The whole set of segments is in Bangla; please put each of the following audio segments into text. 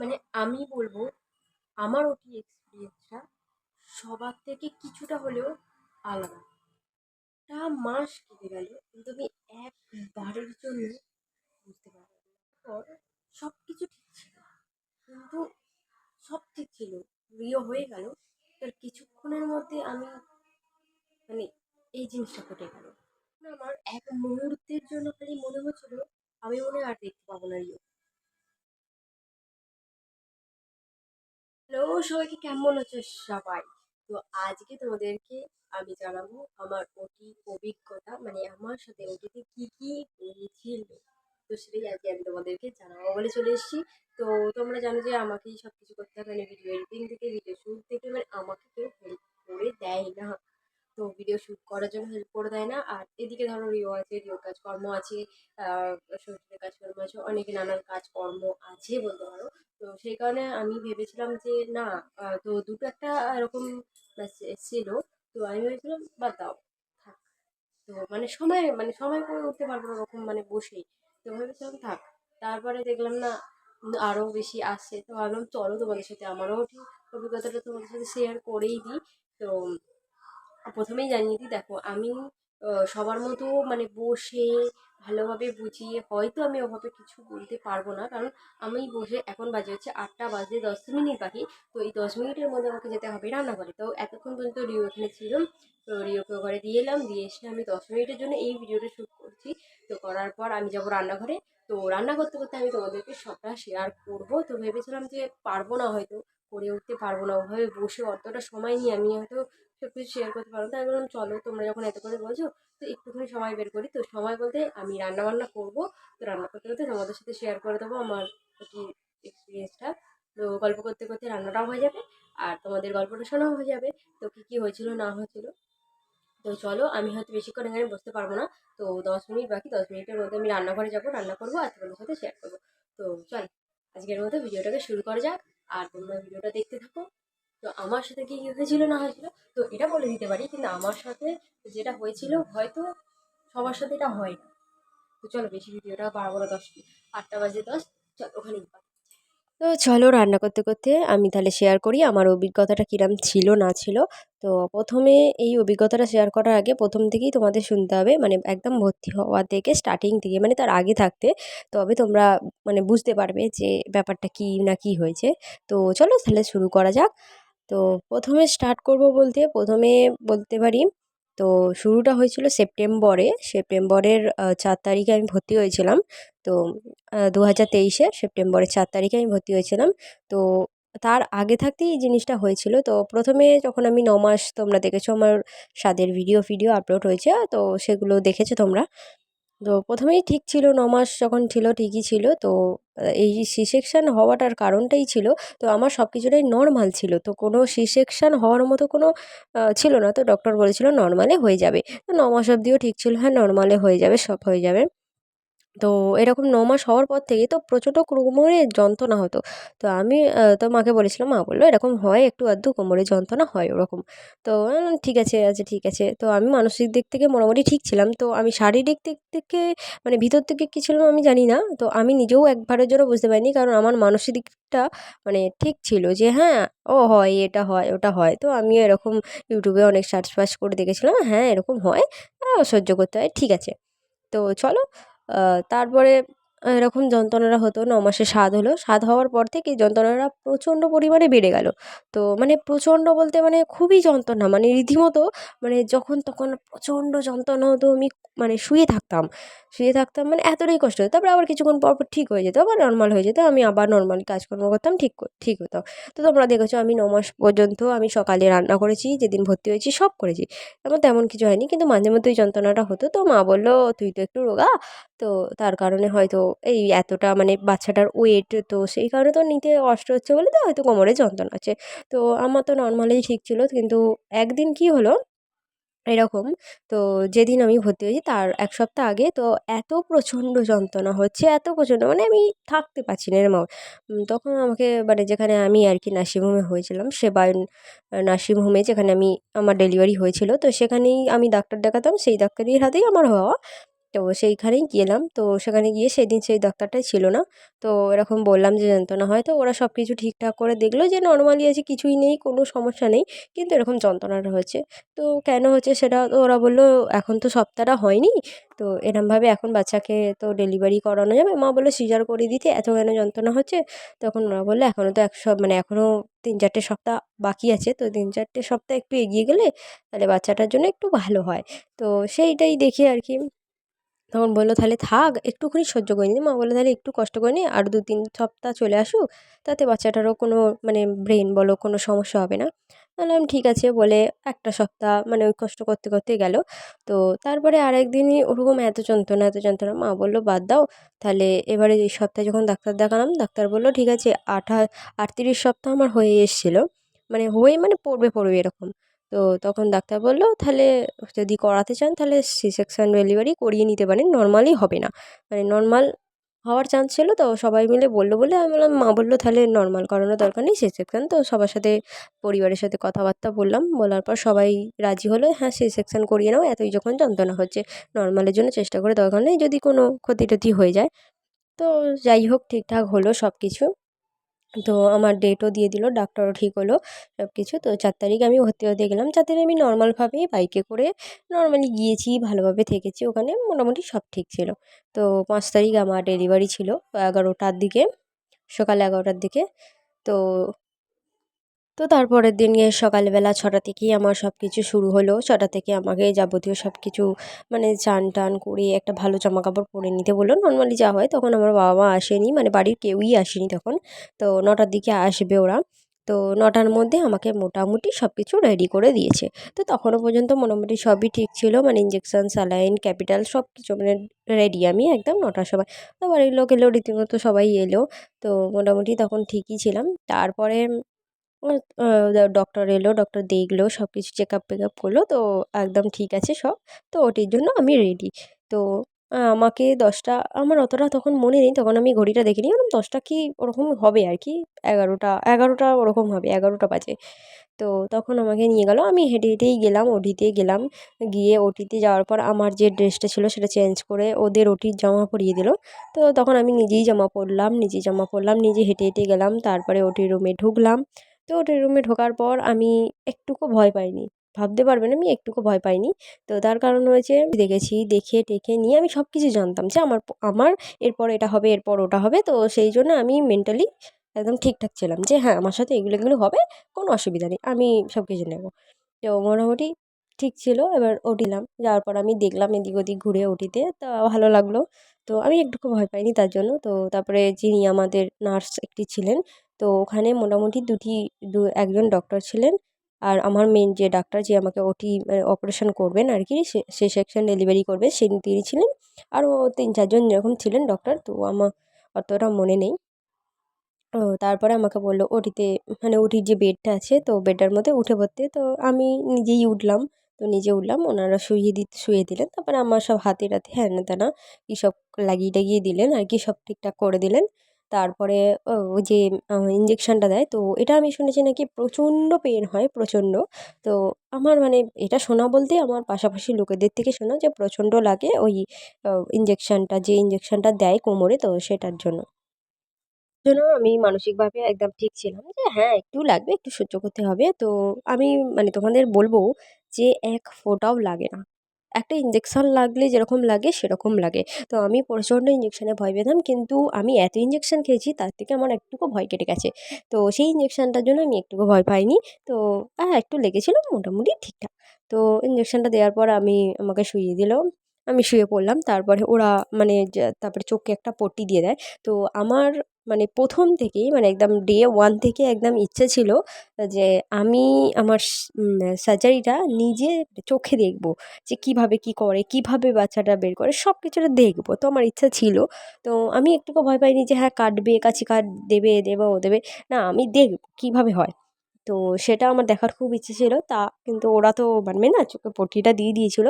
মানে আমি বলব, আমার ওটি এক্সপিরিয়েন্সটা সবার থেকে কিছুটা হলেও আলাদা। তা মাস কেটে গেল, কিন্তু আমি একবারের জন্য বুঝতে পারলাম তারপর সব কিছু ঠিক ছিল, কিন্তু সব ঠিক ছিল বিয়ে হয়ে গেল। তার কিছুক্ষণের মধ্যে আমি মানে এই জিনিসটা ঘটে গেল। আমার এক মুহূর্তের জন্য খালি মনে হচ্ছিল, আমি মনে হয় সবাইকে কেমন আছো সবাই? তো আজকে তোমাদেরকে আমি জানাব আমার ওটি অভিজ্ঞতা মানে আমার সাথে ওটিতে কি কি হয়েছিল। তো সেটাই আজকে আমি তোমাদেরকে জানাব বলে চলে এসেছি। তো তোমরা জানো যে আমাকেই সব কিছু করতে হবে মানে ভিডিও এডিটিং থেকে ভিডিও শ্যুট থেকে মানে আমাকে কেউ হেল্প করে দেয় না। তো ভিডিও শ্যুট করার জন্য হেল্প করে দেয় না। আর এদিকে ধরো রিও আছে, রিওর কাজকর্ম আছে শরীরের কাজকর্ম আছে, অনেক নানান কাজকর্ম আছে বলতে পারো। তো সেই কারণে আমি ভেবেছিলাম যে, না তো দুটো একটা এরকম ছিল। তো আমি ভেবেছিলাম, বাদ দাও, থাক। তো মানে সময় মানে সময় করে উঠতে পারব না ওরকম মানে বসেই। তো ভেবেছিলাম, থাক। তারপরে দেখলাম, না আরও বেশি আসছে। তো ভাবলাম, চলো তোমাদের সাথে আমারও ঠিক অভিজ্ঞতাটা তোমাদের সাথে শেয়ার করেই দিই। তো প্রথমেই জানিয়ে দিই, দেখো, আমি সবার মতো মানে বসে ভালোভাবে বুঝিয়ে হয়তো আমি ওভাবে কিছু বলতে পারব না। কারণ আমি বসে এখন বাজে হচ্ছে আটটা বাজে দশ মিনিট বাকি। তো এই দশ মিনিটের মধ্যে আমাকে যেতে হবে রান্নাঘরে। তো এতক্ষণ পর্যন্ত রিও এখানে ছিল। তো রিওকে ঘরে দিয়ে এলাম। দিয়ে এসে আমি দশ মিনিটের জন্য এই ভিডিওটা শ্যুট করছি। তো করার পর আমি যাব রান্নাঘরে। তো রান্না করতে করতে আমি তোমাদেরকে সবটা শেয়ার করব। তো ভেবেছিলাম যে পারব না হয়তো। করে উঠতে পারব না। ওভাবে বসে অতটা সময় নিয়ে আমি হয়তো সব কিছু শেয়ার করতে পারব তাই বললাম, চলো তোমরা যখন এত করে বলছো, তো একটুখানি সময় বের করি। তো সময় বলতে আমি রান্না বান্না করব, তো রান্না করতে করতে তোমাদের সাথে শেয়ার করে দেবো আমার কি এক্সপিরিয়েন্সটা তো গল্প করতে করতে রান্নাটাও হয়ে যাবে আর তোমাদের গল্পটা শোনাও হয়ে যাবে। তো কী কী হয়েছিল, না হয়েছিল? তো চলো, আমি হয়তো বেশিক্ষণ এখানে বসতে পারব না। তো দশ মিনিট বাকি, দশ মিনিটের মধ্যে আমি রান্নাঘরে যাব, রান্না করব আর তোমাদের সাথে শেয়ার করব। তো চল, আজকের মতো ভিডিওটাকে শুরু করা যাক। আর তোমরা ভিডিওটা দেখতে থাকো। তো আমার সাথে কি হয়েছিল, না হয়েছিল, তো এটা বলে দিতে পারি, কিন্তু আমার সাথে যেটা হয়েছিল, হয়তো সবার সাথে এটা হয় না। তো চলো বেশি ভিডিওটা বারো না, দশ আটটা বাজে দশ, চলো ওখানেই। তো চলো রান্না করতে করতে আমি তাহলে শেয়ার করি আমার অভিজ্ঞতাটা কিরম ছিল, না ছিল। তো প্রথমে এই অভিজ্ঞতাটা শেয়ার করার আগে প্রথম থেকেই তোমাদের শুনতে হবে মানে একদম ভর্তি হওয়া থেকে স্টার্টিং থেকে মানে তার আগে থাকতে। তবে তোমরা মানে বুঝতে পারবে যে ব্যাপারটা কী না কী হয়েছে। তো চলো তাহলে শুরু করা যাক। তো প্রথমে স্টার্ট করব বলতে, প্রথমে বলতে পারি তো শুরুটা হয়েছিল সেপ্টেম্বরে। সেপ্টেম্বরের চার তারিখে আমি ভর্তি হয়েছিলাম। তো দু হাজার তেইশে সেপ্টেম্বরের চার তারিখে আমি ভর্তি হয়েছিলাম। তো তার আগে থাকতেই এই জিনিসটা হয়েছিল। তো প্রথমে যখন আমি ন মাস তোমরা দেখেছ আমার স্বাদের ভিডিও, ফিডিও আপলোড হয়েছে। তো সেগুলো দেখেছ তোমরা। তো প্রথমেই ঠিক ছিল ন মাস যখন ছিল ঠিকই ছিল। তো এই সি সেকশান হওয়াটার কারণটাই ছিল। তো আমার সব কিছুটাই নর্মাল ছিল। তো কোনো সি সেকশান হওয়ার মতো কোনো ছিল না। তো ডক্টর বলেছিল নর্মালে হয়ে যাবে। তো ন মাস অবধিও ঠিক ছিল। হ্যাঁ নর্মালে হয়ে যাবে, সব হয়ে যাবে। তো এরকম ন মাস হওয়ার পর থেকে তো প্রচণ্ড কোমরে যন্ত্রণা হতো। তো আমি তো মাকে বলেছিলাম, মা, বলল এরকম হয় একটু আধটু কোমরে যন্ত্রণা হয় ওরকম। তো ঠিক আছে আচ্ছা ঠিক আছে। তো আমি মানসিক দিক থেকে মোটামুটি ঠিক ছিলাম। তো আমি শারীরিক দিক থেকে মানে ভিতর থেকে কী ছিলাম আমি জানি না। তো আমি নিজেও একবারের জন্য বুঝতে পারিনি, কারণ আমার মানসিক দিকটা মানে ঠিক ছিল যে হ্যাঁ ও হয়, এটা হয়, ওটা হয়। তো আমি এরকম ইউটিউবে অনেক সার্চ ফার্চ করে দেখেছিলাম হ্যাঁ এরকম হয় সহ্য করতে হয়, ঠিক আছে। তো চলো তারপরে এরকম যন্ত্রণাটা হতো, ন মাসে স্বাদ হলো। স্বাদ হওয়ার পর থেকে যন্ত্রণাটা প্রচণ্ড পরিমাণে বেড়ে গেল। তো মানে প্রচণ্ড বলতে মানে খুবই যন্ত্রণা। মানে রীতিমতো মানে যখন তখন প্রচণ্ড যন্ত্রণা হতো, আমি মানে শুয়ে থাকতাম। শুয়ে থাকতাম মানে এতটাই কষ্ট হতো। তারপরে আবার কিছুক্ষণ পর পর ঠিক হয়ে যেত, আবার নর্মাল হয়ে যেত। আমি আবার নর্মাল কাজকর্ম করতাম, ঠিক ঠিক হতাম তো তোমরা দেখেছ, আমি ন মাস পর্যন্ত আমি সকালে রান্না করেছি, যেদিন ভর্তি হয়েছি সব করেছি। আমার তেমন কিছু হয়নি, কিন্তু মাঝে মধ্যে ওই যন্ত্রণাটা হতো। তো মা বলল, তুই তো একটু রোগা? তো তার কারণে হয়তো এই এতটা মানে বাচ্চাটার ওয়েট তো সেই কারণে তো নিতে কষ্ট হচ্ছে বলে তো হয়তো কোমরে যন্ত্রণা আছে তো আমার তো নর্মালি ঠিক ছিল কিন্তু একদিন কি হলো? এরকম তো যেদিন আমি ভর্তি হয়েছি তার এক সপ্তাহ আগে তো এত প্রচণ্ড যন্ত্রণা হচ্ছে, এত প্রচণ্ড মানে আমি থাকতে পারছি না এরম তখন আমাকে মানে যেখানে আমি আর কি নার্সিংহোমে হয়েছিলাম সেবায়ন নার্সিংহোমে যেখানে আমি আমার ডেলিভারি হয়েছিল তো সেখানেই আমি ডাক্তার দেখাতাম, সেই ডাক্তারির হাতেই আমার হওয়া তো সেইখানেই গেলাম। তো সেখানে গিয়ে সেদিন সেই ডাক্তারটাই ছিল না। তো এরকম বললাম যে যন্ত্রণা হয় তো ওরা সব কিছু ঠিকঠাক করে দেখল যে, নর্মালি আছে, কিছুই নেই, কোনো সমস্যা নেই। কিন্তু এরকম যন্ত্রণাটা হচ্ছে তো কেন হচ্ছে সেটা তো ওরা বলল, এখন তো সপ্তাহটা হয়নি। তো এরমভাবে এখন বাচ্চাকে তো ডেলিভারি করানো যাবে। মা বলল, সিজার করে দিতে, এত কেন যন্ত্রণা হচ্ছে? তখন ওরা বলল এখনও তো এক সপ মানে এখনও তিন চারটে সপ্তাহ বাকি আছে। তো তিন চারটে সপ্তাহ একটু এগিয়ে গেলে তাহলে বাচ্চাটার জন্য একটু ভালো হয়। তো সেইটাই দেখি আর কি তখন বলল, তাহলে থাক, একটুখানি সহ্য করে নি। মা বলল, তাহলে একটু কষ্ট করে নি, আর দু তিন সপ্তাহ চলে আসুক, তাতে বাচ্চাটারও কোনো মানে ব্রেন বলো, কোনো সমস্যা হবে না। বললাম, ঠিক আছে। বলে একটা সপ্তাহ মানে ওই কষ্ট করতে করতে গেল। তো তারপরে আরেক দিনই ওরকম এত যন্ত্রণা এত যন্ত্রণা, মা বলল, বাদ দাও। তাহলে এবারে এই সপ্তাহে যখন ডাক্তার দেখালাম, ডাক্তার বলল, ঠিক আছে আঠা আটত্রিশ সপ্তাহ আমার হয়ে এসেছিল। মানে হয়ে মানে পড়বে পড়বে এরকম। তো তখন ডাক্তার বলল, তাহলে যদি করাতে চান, তাহলে সি সেকশান ডেলিভারি করিয়ে নিতে পারেন। নর্মালি হবে না। মানে নর্মাল হওয়ার চান্স ছিল, তো সবাই মিলে বলল বলে আমি বললাম, মা বলল তাহলে নর্মাল করানোর দরকার নেই সি সেকশান তো সবার সাথে, পরিবারের সাথে কথাবার্তা বললাম। বলার পর সবাই রাজি হলো হ্যাঁ সি সেকশান করিয়ে নাও, এতই যখন যন্ত্রণা হচ্ছে নর্মালের জন্য চেষ্টা করে দরকার নেই, যদি কোনো ক্ষতি টতি হয়ে যায়। তো যাই হোক, ঠিকঠাক হলো সব কিছু তো আমার ডেটও দিয়ে দিল ডাক্তারও ঠিক হলো সব কিছু তো চার তারিখ আমি ভর্তি হতে গেলাম। চার তারিখ আমি নর্মালভাবেই বাইকে করে নর্মালি গিয়েছি, ভালোভাবে থেকেছি। ওখানে মোটামুটি সব ঠিক ছিল। তো পাঁচ তারিখ আমার ডেলিভারি ছিল এগারোটার দিকে, সকাল এগারোটার দিকে। তো তো তারপরের দিনকে সকালবেলা ছটা থেকেই আমার সব কিছু শুরু হলো। ছটা থেকে আমাকে যাবতীয় সব কিছু মানে চান টান করে একটা ভালো জামা কাপড় পরে নিতে বলল। নর্মালি যা হয় তখন আমার বাবা মা আসেনি মানে বাড়ির কেউই আসেনি তখন। তো নটার দিকে আসবে ওরা। তো নটার মধ্যে আমাকে মোটামুটি সব কিছু রেডি করে দিয়েছে। তো তখনও পর্যন্ত মোটামুটি সবই ঠিক ছিল মানে ইঞ্জেকশান স্যালাইন ক্যাপিটাল সব কিছু মানে রেডি আমি একদম নটার সময়। তো বাড়ির লোক এলো, রীতিমতো সবাই এলো। তো মোটামুটি তখন ঠিকই ছিলাম। তারপরে ডক্টর এলো ডক্টর দেখল সব কিছু চেক আপ ফেক আপ করল, তো একদম ঠিক আছে সব। তো ওটির জন্য আমি রেডি তো আমাকে দশটা, আমার অতটা তখন মনে নেই, তখন আমি ঘড়িটা দেখিনি ওরকম দশটা কি ওরকম হবে আর কি? এগারোটা এগারোটা ওরকম হবে, এগারোটা বাজে। তো তখন আমাকে নিয়ে গেলো, আমি হেঁটে হেঁটেই গেলাম, ওটিতে গেলাম, গিয়ে ওটিতে যাওয়ার পর আমার যে ড্রেসটা ছিল সেটা চেঞ্জ করে ওদের ওটির জামা পরিয়ে দিল। তো তখন আমি নিজেই জামা পরলাম, নিজেই জামা পরলাম, নিজে হেঁটে হেঁটে গেলাম, তারপরে ওটির রুমে ঢুকলাম। তো ওটির রুমে ঢোকার পর আমি একটুকু ভয় পাইনি। ভাবতে পারবেন আমি একটুকু ভয় পাইনি। তো তার কারণ হয়েছে দেখেছি, দেখে টেখে নিয়ে আমি সব কিছু জানতাম যে আমার আমার এরপর এটা হবে, এরপর ওটা হবে। তো সেই জন্য আমি মেন্টালি একদম ঠিকঠাক ছিলাম যে হ্যাঁ আমার সাথে এগুলো এগুলো হবে, কোনো অসুবিধা নেই, আমি সব কিছু নেব। তো মোটামুটি ঠিক ছিল, এবার উঠলাম। যাওয়ার পর আমি দেখলাম এদিক ওদিক ঘুরে ওটিতে, তা ভালো লাগল। তো আমি একটুকু ভয় পাইনি তার জন্য। তো তারপরে যিনি আমাদের নার্স একটি ছিলেন, তো ওখানে মোটামুটি দুটি, দু, একজন ডক্টর ছিলেন। আর আমার মেন যে ডাক্তার যে আমাকে ওটি মানে অপারেশন করবেন আর কি সে সেকশন ডেলিভারি করবে সে তিনি ছিলেন। আরও তিন, চারজন যেরকম ছিলেন ডক্টর, তো আমার অতটা মনে নেই। ও তারপরে আমাকে বলল, ওটিতে মানে ওটির যে বেডটা আছে, তো বেডটার মধ্যে উঠে পড়তে। তো আমি নিজেই উঠলাম। তো নিজে উঠলাম। ওনারা শুইয়ে দিতে শুয়ে দিলেন। তারপরে আমার সব হাতে টাতে হ্যানা ত্যানা কী সব লাগিয়ে টাগিয়ে দিলেন আর কি, সব ঠিকঠাক করে দিলেন। তারপরে ওই যে ইঞ্জেকশানটা দেয়, তো এটা আমি শুনেছি নাকি প্রচণ্ড পেন হয়, প্রচণ্ড। তো আমার মানে এটা শোনা বলতে আমার পাশাপাশি লোকেদের থেকে শোনা যে প্রচণ্ড লাগে ওই ইঞ্জেকশানটা যে ইঞ্জেকশানটা দেয় কোমরে, তো সেটার জন্য। জন্য আমি মানসিকভাবে একদম ঠিক ছিলাম যে হ্যাঁ একটু লাগবে, একটু সহ্য করতে হবে। তো আমি মানে তোমাদের বলব যে এক ফোঁটাও লাগে না। একটা ইঞ্জেকশান লাগলে যেরকম লাগে, সেরকম লাগে। তো আমি প্রচণ্ড ইঞ্জেকশানে ভয় পেতাম, কিন্তু আমি এত ইঞ্জেকশান খেয়েছি, তার থেকে আমার একটুকু ভয় কেটে গেছে। তো সেই ইঞ্জেকশানটার জন্য আমি একটুকু ভয় পাইনি। তো হ্যাঁ একটু লেগেছিলো, মোটামুটি ঠিকঠাক। তো ইঞ্জেকশানটা দেওয়ার পর আমি আমাকে শুইয়ে দিল। আমি শুয়ে পড়লাম, তারপরে ওরা মানে তারপরে চোখে একটা পট্টি দিয়ে দেয়। তো আমার মানে প্রথম থেকেই মানে একদম ডে ওয়ান থেকে একদম ইচ্ছে ছিল যে আমি আমার সার্জারিটা নিজে চোখে দেখব, যে কীভাবে কি করে, কীভাবে বাচ্চাটা বের করে সব কিছুটা দেখব। তো আমার ইচ্ছা ছিল। তো আমি একটুকু ভয় পাইনি যে হ্যাঁ কাটবে, কাছে কাট দেবে দেবে ও দেবে। না, আমি দেখব কীভাবে হয়। তো সেটা আমার দেখার খুব ইচ্ছে ছিল। তা কিন্তু ওরা তো মানবে না চোখে পট্টিটা দিয়ে দিয়েছিল।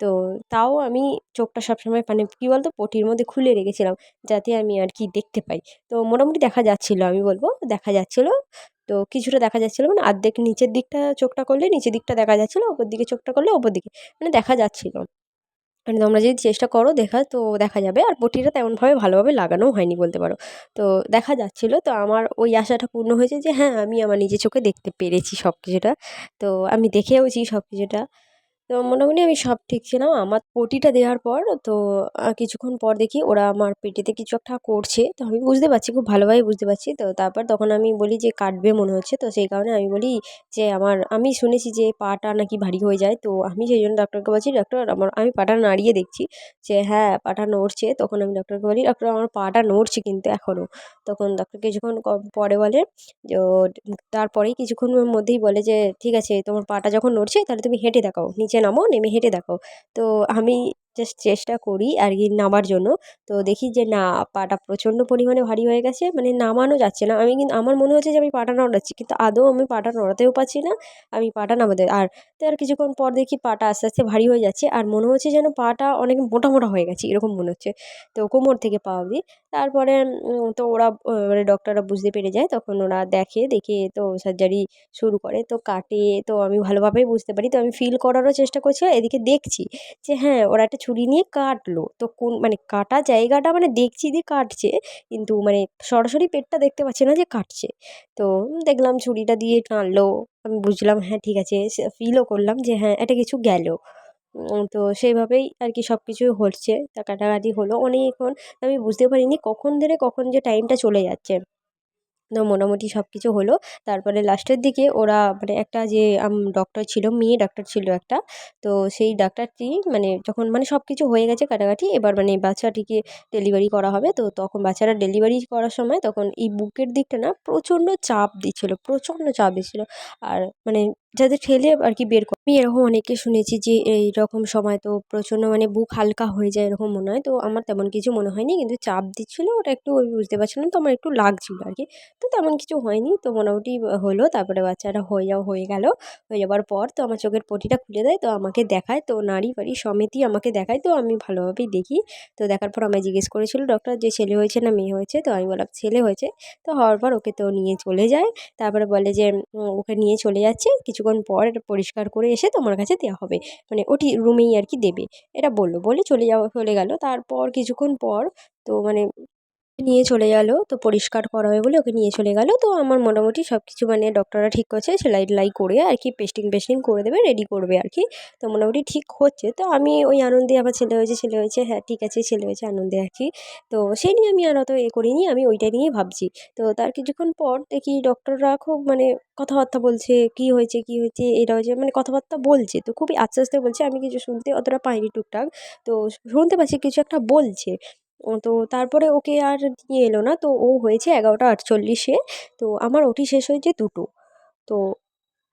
তো তাও আমি চোখটা সবসময় মানে কী বলতো পটির মধ্যে খুলে রেখেছিলাম যাতে আমি আর কি দেখতে পাই। তো মোটামুটি দেখা যাচ্ছিল আমি বলব, দেখা যাচ্ছিল। তো কিছুটা দেখা যাচ্ছিল মানে অর্ধেক নিচের দিকটা চোখটা করলে, নিচের দিকটা দেখা যাচ্ছিল, ওপর দিকে চোখটা করলে, ওপর দিকে মানে দেখা যাচ্ছিল। মানে তোমরা যদি চেষ্টা করো দেখা, তো দেখা যাবে। আর পটিটা তেমনভাবে ভালোভাবে লাগানো হয়নি বলতে পারো। তো দেখা যাচ্ছিল, তো আমার ওই আশাটা পূর্ণ হয়েছে যে হ্যাঁ আমি আমার নিজের চোখে দেখতে পেরেছি সব কিছুটা তো আমি দেখেওছি সব কিছুটা তো মোটামুটি আমি সব ঠিক ছিলাম। আমার পটিটা দেওয়ার পর তো কিছুক্ষণ পর দেখি ওরা আমার পেটেতে কিছু একটা করছে। তো আমি বুঝতে পারছি, খুব ভালোভাবে বুঝতে পারছি। তো তারপর তখন আমি বলি যে কাটবে মনে হচ্ছে। তো সেই কারণে আমি বলি যে আমার, আমি শুনেছি যে পাটা নাকি ভারী হয়ে যায়। তো আমি সেই জন্য ডাক্তারকে বলছি, ডাক্তার, আমার, আমি পাটা নাড়িয়ে দেখছি যে হ্যাঁ পাটা নড়ছে। তখন আমি ডাক্তারকে বলি, ডাক্তার, আমার পাটা নড়ছে কিন্তু এখনও তখন ডাক্তার কিছুক্ষণ পরে বলে যে তারপরেই কিছুক্ষণের মধ্যেই বলে যে, ঠিক আছে, তোমার পাটা যখন নড়ছে, তাহলে তুমি হেঁটে দেখাও, নিচে নামো নেমে হেঁটে দেখো। তো আমি জাস্ট চেষ্টা করি আর কি নামার জন্য। তো দেখি যে না, পাটা প্রচণ্ড পরিমাণে ভারী হয়ে গেছে মানে নামানো যাচ্ছে না। আমি কিন্তু আমার মনে হচ্ছে যে আমি পাটা নড়াচ্ছি, কিন্তু আদৌ আমি পাটা নড়াতেও পারছি না, আমি পাটা নামাতে, আর তার কিছুক্ষণ পর দেখি পাটা আস্তে আস্তে ভারী হয়ে যাচ্ছে, আর মনে হচ্ছে যেন পাটা অনেক মোটা মোটা হয়ে গেছে, এরকম মনে হচ্ছে। তো কোমর থেকে পা অবধি। তারপরে তো ওরা মানে ডক্টররা বুঝতে পেরে যায়, তখন ওরা দেখে দেখে তো সার্জারি শুরু করে, তো কাটে, তো আমি ভালোভাবেই বুঝতে পারি। তো আমি ফিল করারও চেষ্টা করছি এদিকে দেখছি যে হ্যাঁ ওরা একটা ছুরি নিয়ে কাটলো। তো কোন মানে কাটা জায়গাটা মানে দেখছি যে কাটছে, কিন্তু মানে সরাসরি পেটটা দেখতে পাচ্ছি না যে কাটছে। তো দেখলাম ছুরিটা দিয়ে টানলো। আমি বুঝলাম হ্যাঁ ঠিক আছে। ফিলও করলাম যে হ্যাঁ একটা কিছু গেল। তো সেইভাবেই আর কি সব কিছু হচ্ছে। তা কাটাকাটি হলো। অনেকক্ষণ আমি বুঝতে পারিনি কখন ধরে কখন যে টাইমটা চলে যাচ্ছে। তো মোটামুটি সব কিছু হলো। তারপরে লাস্টের দিকে ওরা মানে একটা যে ডক্টর ছিল, মেয়ে ডাক্তার ছিল একটা। তো সেই ডাক্তারটি মানে যখন মানে সব কিছু হয়ে গেছে কাটাকাটি, এবার মানে বাচ্চাটিকে ডেলিভারি করা হবে। তো তখন বাচ্চারা ডেলিভারি করার সময় তখন এই বুকের দিকটা না প্রচণ্ড চাপ দিচ্ছিল, প্রচণ্ড চাপ দিচ্ছিল। আর মানে যাতে ঠেলে আর কি বের করে আমি এরকম অনেকে শুনেছি যে এই রকম সময় তো প্রচণ্ড মানে বুক হালকা হয়ে যায় এরকম মনে হয়। তো আমার তেমন কিছু মনে হয়নি। কিন্তু চাপ দিচ্ছিল, ওটা একটু বুঝতে পারছিলাম। তো আমার একটু লাগছিল আর কি তো তেমন কিছু হয়নি। তো মোটামুটি হলো। তারপরে বাচ্চাটা হয়ে যাওয়া হয়ে গেল। হয়ে যাওয়ার পর তো আমার চোখের পটিটা খুলে দেয়। তো আমাকে দেখায়। তো নাড়ি বাড়ি সমেতই আমাকে দেখায়। তো আমি ভালোভাবেই দেখি। তো দেখার পর আমায় জিজ্ঞেস করেছিল, ডক্টর, যে ছেলে হয়েছে না মেয়ে হয়েছে? তো আমি বললাম, ছেলে হয়েছে। তো হওয়ার পর ওকে তো নিয়ে চলে যায়। তারপরে বলে যে ওকে নিয়ে চলে যাচ্ছে। কিছুক্ষণ পর পরিষ্কার করে এসে তোমার কাছে দেওয়া হবে। মানে ওটি রুমেই আর কি দেবে। এটা বলল। বলে চলে যাওয়া, চলে গেল। তারপর কিছুক্ষণ পর তো মানে নিয়ে চলে গেল, তো পরিষ্কার করা হবে বলে ওকে নিয়ে চলে গেল। তো আমার মোটামুটি সব কিছু মানে ডক্টররা ঠিক করছে সেলাই টেলাই করে আর কি পেস্টিং পেস্টিং করে দেবে রেডি করবে আর কি। তো মোটামুটি ঠিক হচ্ছে। তো আমি ওই আনন্দে আমার ছেলে হয়েছে ছেলে হয়েছে হ্যাঁ ঠিক আছে, ছেলে হয়েছে, আনন্দে আর কি। তো সেই নিয়ে আমি আর অত এ করিনি, আমি ওইটা নিয়েই ভাবছি। তো তার কিছুক্ষণ পর দেখি ডক্টররা খুব মানে কথাবার্তা বলছে, কী হয়েছে কী হয়েছে, এটা হয়েছে মানে কথাবার্তা বলছে, তো খুবই আস্তে আস্তে বলছে, আমি কিছু শুনতে অতটা পাইনি টুকটাক। তো শুনতে পাচ্ছি কিছু একটা বলছে। তো তারপরে ওকে আর নিয়ে এলো না। তো ও হয়েছে এগারোটা আটচল্লিশে। তো আমার ওটি শেষ হয়েছে দুটো। তো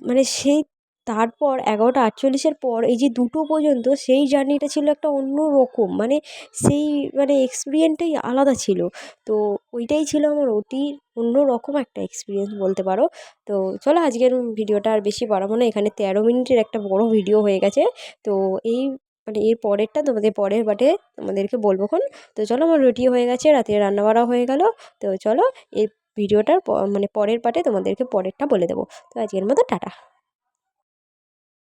মানে সেই তারপর এগারোটা আটচল্লিশের পর এই যে দুটো পর্যন্ত সেই জার্নিটা ছিল একটা অন্য রকম। মানে সেই মানে এক্সপিরিয়েন্সটাই আলাদা ছিল। তো ওইটাই ছিল আমার ওটির অন্য রকম একটা এক্সপিরিয়েন্স বলতে পারো। তো চলো আজকের ভিডিওটা আর বেশি বাড়াবো না। এখানে তেরো মিনিটের একটা বড় ভিডিও হয়ে গেছে। তো এই মানে এর পরেরটা তোমাদের পরের বাটে তোমাদেরকে বলব খন তো চলো আমার রুটি হয়ে গেছে, রাতে রান্না বাড়া হয়ে গেল। তো চলো এর ভিডিওটার মানে পরের পাটে তোমাদেরকে পরেরটা বলে দেবো। তো আজকের মতো টাটা।